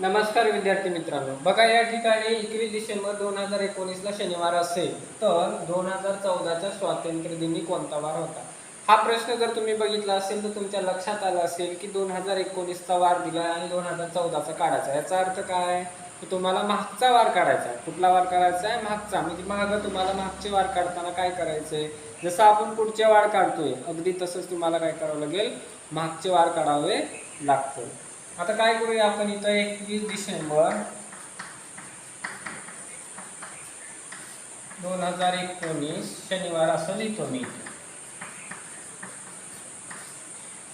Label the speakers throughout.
Speaker 1: नमस्कार विद्यार्थी मित्रांनो. बघा या ठिकाणी एकवीस डिसेंबर दोन हजार एकोणीसला शनिवार असेल तर दोन हजार चौदाच्या स्वातंत्र्य दिनी कोणता वार होता? हा प्रश्न जर तुम्ही बघितला असेल तर तुमच्या लक्षात आला असेल की दोन हजार एकोणीसचा वार दिला आणि दोन हजार चौदाचा काढायचा. याचा अर्थ काय? की तुम्हाला मागचा वार काढायचा आहे. कुठला वार काढायचा आहे? मागचा. म्हणजे मागं तुम्हाला मागचे वार काढताना काय करायचं? आहे जसं आपण पुढचे वार काढतोय अगदी तसंच तुम्हाला काय करावं लागेल? मागचे वार काढावे लागतो आता काय करूया आपण इथं एकवीस डिसेंबर दोन हजार एकोणीस शनिवार असं लिहितो मी.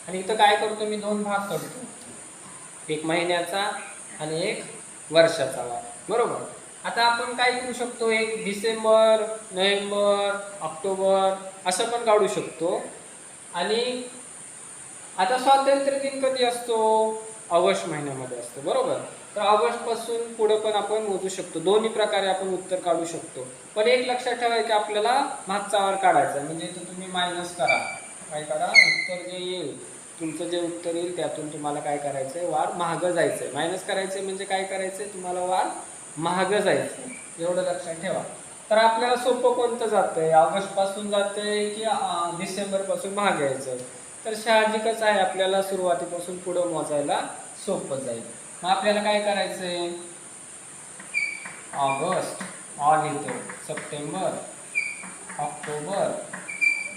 Speaker 1: आणि इथं काय करतो मी? दोन भाग करतो. एक महिन्याचा आणि एक वर्षाचा भाग. बरोबर? आता आपण काय करू शकतो? एक डिसेंबर नोव्हेंबर ऑक्टोबर असं पण काढू शकतो. आणि आता स्वातंत्र्य दिन कधी असतो? ऑगस्ट महिन्यामध्ये असतो बरोबर? तर ऑगस्टपासून पुढं पण आपण मोजू शकतो. दोन्ही प्रकारे आपण उत्तर काढू शकतो. पण एक लक्षात ठेवा की आपल्याला मागचा वार काढायचा म्हणजे तो तुम्ही मायनस करा. काय करा? उत्तर जे येईल तुमचं जे उत्तर येईल त्यातून तुम्हाला काय करायचंय? वार महाग जायचंय. मायनस करायचंय म्हणजे काय करायचंय? तुम्हाला वार महाग जायचं एवढं लक्षात ठेवा. तर आपल्याला सोपं कोणतं जातंय? ऑगस्टपासून आहे की डिसेंबरपासून महाग यायचं तर साहजिकच आहे आपल्याला सुरुवातीपासून पुढं मोजायला सोपं जाईल. मग आपल्याला काय करायचं आहे ऑगस्ट ऑ लिहितो सप्टेंबर ऑक्टोबर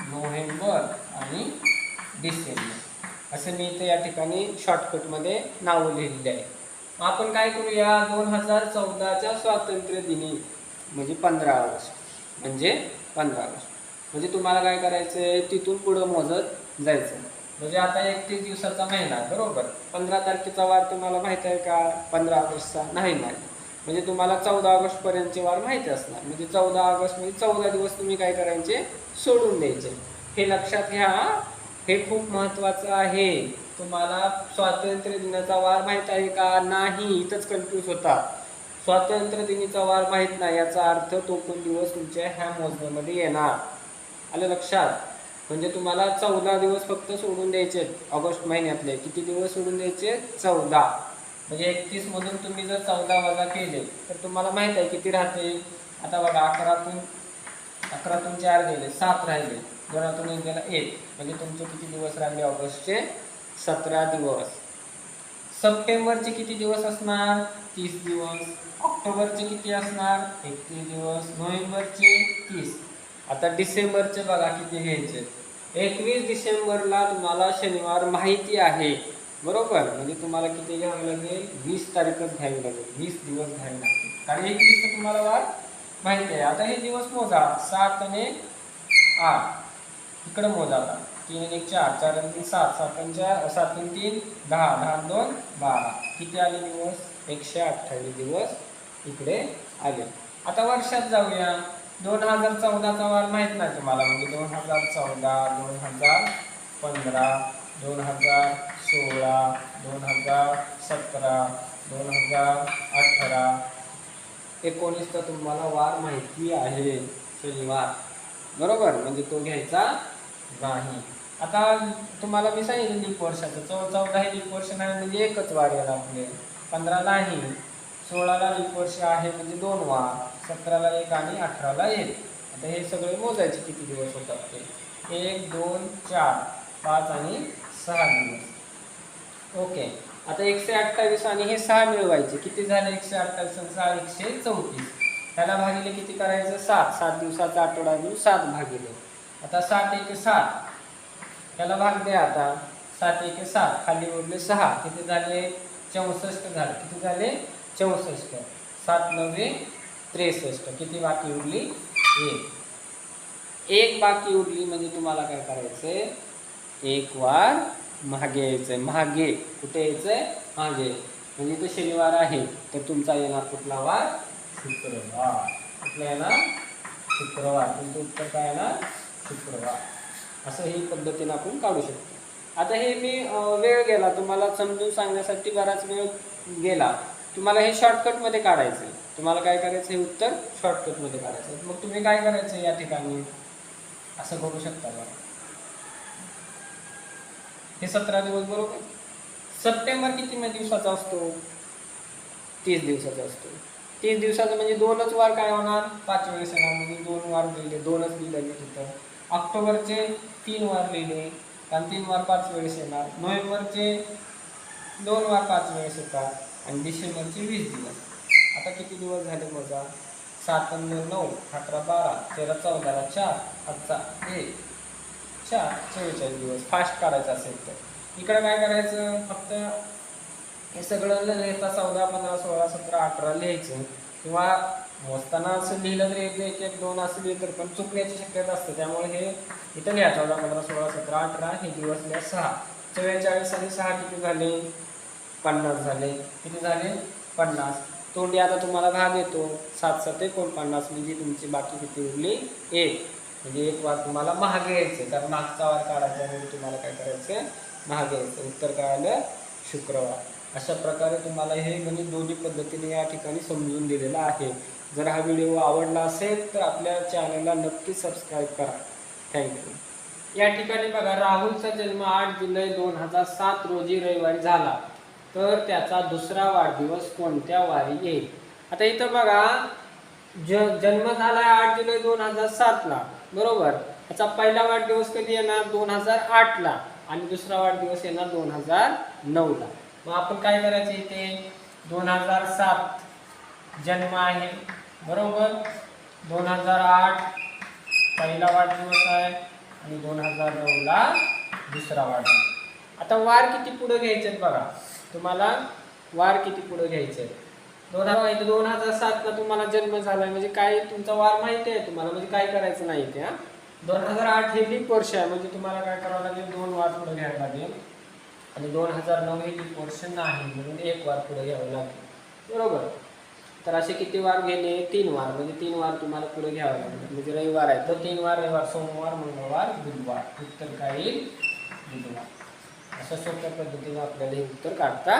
Speaker 1: नोव्हेंबर आणि डिसेंबर. असं मी इथे या ठिकाणी शॉर्टकटमध्ये नावं लिहिलेली आहे. मग आपण काय करूया? दोन हजार चौदाच्या स्वातंत्र्य दिनी म्हणजे पंधरा ऑगस्ट. म्हणजे पंधरा ऑगस्ट. म्हणजे तुम्हाला काय करायचं आहे तिथून पुढं मोजत जायचं. म्हणजे आता एकतीस दिवसाचा महिना आहे, बरोबर? पंधरा तारखेचा वार तुम्हाला माहीत आहे का? पंधरा ऑगस्टचा? नाही नाही. म्हणजे तुम्हाला चौदा ऑगस्ट पर्यंतचे वार माहिती असणार. म्हणजे चौदा ऑगस्ट म्हणजे चौदा दिवस तुम्ही काय करायचे? सोडून द्यायचे. हे लक्षात घ्या. हे खूप महत्वाचं आहे. तुम्हाला स्वातंत्र्य दिनाचा वार माहीत आहे का? नाही. इथंच कन्फ्यूज होता. स्वातंत्र्य दिनीचा वार माहीत नाही याचा अर्थ तो पण दिवस तुमच्या ह्या मोजण्यामध्ये येणार. आलं लक्षात? म्हणजे तुम्हाला चौदा दिवस फक्त सोडून द्यायचे आहेत ऑगस्ट महिन्यातले. किती दिवस सोडून द्यायचे? चौदा. म्हणजे एकतीसमधून तुम्ही जर चौदा वजा केले तर तुम्हाला माहीत आहे किती राहते? आता बघा अकरातून अकरातून चार गेले सात राहिले. दोनातून एक गेला एक. म्हणजे तुमचे किती दिवस राहिले? ऑगस्टचे सतरा दिवस. सप्टेंबरचे किती दिवस असणार? तीस दिवस. ऑक्टोबरचे किती असणार? एकतीस दिवस. नोव्हेंबरचे तीस. आता डिसेंबरचे बघा किती घ्यायचे. एकवीस डिसेंबरला तुम्हाला शनिवार माहिती आहे. बरोबर? म्हणजे तुम्हाला किती घ्यावं लागेल? वीस तारीखच घ्यावी लागेल. वीस दिवस घ्यावे लागतील. कारण एकवीस तर तुम्हाला वार माहिती आहे. आता हे दिवस मोजा. सात आणि आठ. इकडं मोजा आता. तीन आणि एक चार. चार आणि तीन सात. सात आणि चार सात आणि तीन दहा. दहा दोन बारा. किती आले दिवस? एकशे अठ्ठावीस दिवस इकडे आले. आता वर्षात जाऊया. दोन हजार चौदाचा वार माहीत नाही तुम्हाला म्हणजे दोन हजार चौदा दोन हजार पंधरा दोन हजार सोळा दोन हजार सतरा दोन हजार अठरा. एकोणीस तर तुम्हाला वार माहिती आहे शनिवार. बरोबर? म्हणजे तो घ्यायचा नाही. आता तुम्हाला मी सांगितलं लीप वर्षाचं चौ चौदा हे लीप वर्ष नाही म्हणजे एकच वार येणार आपले पंधरा नाही. सोळाला एक वर्ष आहे म्हणजे दोन वार. सतराला एक आणि अठराला एक. आता हे सगळे मोजायचे किती दिवस होतात ते? एक दोन चार पाच आणि सहा दिवस. ओके. आता एकशे अठ्ठावीस आणि हे सहा मिळवायचे. किती झाले एकशे अठ्ठावीस आणि सहा? एकशे चौतीस. त्याला भागिले किती करायचं? सात. सात दिवसाचा आठवडा घेऊन सात भागिले. आता सात एक सात. त्याला भाग द्या आता. सात एक सात. खाली उरले सहा. किती झाले? चौसष्ट झाले. किती झाले? चौसष्ट. सात नव्वे त्रेसष्ट. किती बाकी उरली? एक. एक बाकी उरली म्हणजे तुम्हाला काय करायचंय? एक वार मागे यायचंय. मागे. कुठे यायचंय? मागे. म्हणजे तो शनिवार आहे. तर तुमचा येणार कुठला वार? शुक्रवार. कुठला येणार? शुक्रवार. तुमचं उत्तर काय येणार? शुक्रवार. असं ही पद्धतीने आपण काढू शकतो. आता हे मी वेळ गेला. तुम्हाला समजून सांगण्यासाठी बराच वेळ गेला. तुम्हाला हे शॉर्टकटमध्ये काढायचं आहे तुम्हाला काय करायचं हे उत्तर शॉर्टकटमध्ये काढायचं आहे. मग तुम्ही काय करायचं या ठिकाणी? असं करू शकता बघा. हे सतरा दिवस बरोबर? सप्टेंबर किती दिवसाचा असतो? तीस दिवसाचा असतो. तीस दिवसाचं म्हणजे दोनच वार काय होणार? पाच वेळेस येणार. म्हणजे दोन वार लिहिले दोनच लिहिले तिथं. ऑक्टोबरचे तीन वार लिहिले कारण तीन वार पाच वेळेस येणार. नोव्हेंबरचे दोन वार पाच वेळेस येतात. आणि डिसेंबरचे वीस दिवस. आता किती दिवस झाले बघा? सात आणि नऊ अकरा बारा तेरा चौदाला चार आजचा एक. चार चव्वेचाळीस दिवस. फास्ट काढायचं असेल तर. इकडं काय करायचं? फक्त हे सगळं लिहिता चौदा पंधरा सोळा सतरा अठरा लिहायचं. किंवा मोजताना असं लिहिलं तरी एक एक एक दोन असं लिहिलं तर पण चुकण्याची शक्यता असते. त्यामुळे हे इथं लिहा. चौदा पंधरा सोळा सतरा अठरा हे दिवस लिहा. सहा. चव्वेचाळीस आणि सहा किती झाले? पन्नास झाले. किती झाले? पन्नास. तोंडी आता तुम्हाला भाग येतो. सात सात एकोणपन्नास म्हणजे तुमची बाकी किती उरली? एक. म्हणजे एक वार तुम्हाला महाग घ्यायचं कारण मागचा वार काढायचा म्हणजे तुम्हाला काय करायचं महाग यायचं उत्तर काय आलं शुक्रवार. अशा प्रकारे तुम्हाला हे म्हणजे दोन्ही पद्धतीने या ठिकाणी समजून दिलेलं आहे. जर हा व्हिडिओ आवडला असेल तर आपल्या चॅनलला नक्की सबस्क्राईब करा. थँक्यू या ठिकाणी बघा राहुलचा जन्म आठ जुलै दोन हजार सात रोजी रविवारी झाला. तर त्याचा दुसरा वाढदिवस कोणत्या वारी येईल? आता इथं बघा ज जन्म झाला आहे आठ जुलै दोन हजार सातला बरोबर? त्याचा पहिला वाढदिवस कधी येणार? दोन हजार आठला आणि दुसरा वाढदिवस येणार दोन हजार नऊला. मग आपण काय करायचं इथे? दोन हजार सात जन्म आहे बरोबर? दोन हजार आठ पहिला वाढदिवस आहे आणि दोन हजार नऊला दुसरा वाढदिवस. आता वार किती पुढे घ्यायचे आहेत बघा. तुम्हाला वार किती पुढे घ्यायचं आहे दोन हजार इथं दोन हजार सातला तुम्हाला जन्म झाला म्हणजे काय तुमचा वार माहिती आहे तुम्हाला? म्हणजे काय करायचं नाही ते दोन हजार आठ हे लीप वर्ष आहे म्हणजे तुम्हाला काय करावं लागेल? दोन वार पुढे घ्यावं लागेल. आणि दोन हजार नऊ हे लीप वर्ष नाही म्हणून एक वार पुढे घ्यावं लागेल. बरोबर? तर असे किती वार गेले तीन वार म्हणजे तीन वार तुम्हाला पुढे घ्यावं लागेल. म्हणजे रविवार आहे तर तीन वार रविवार सोमवार मंगळवार बुधवार. उत्तर काही बुधवार. अशा सोप्या पद्धतीने आपल्याला हे उत्तर काढता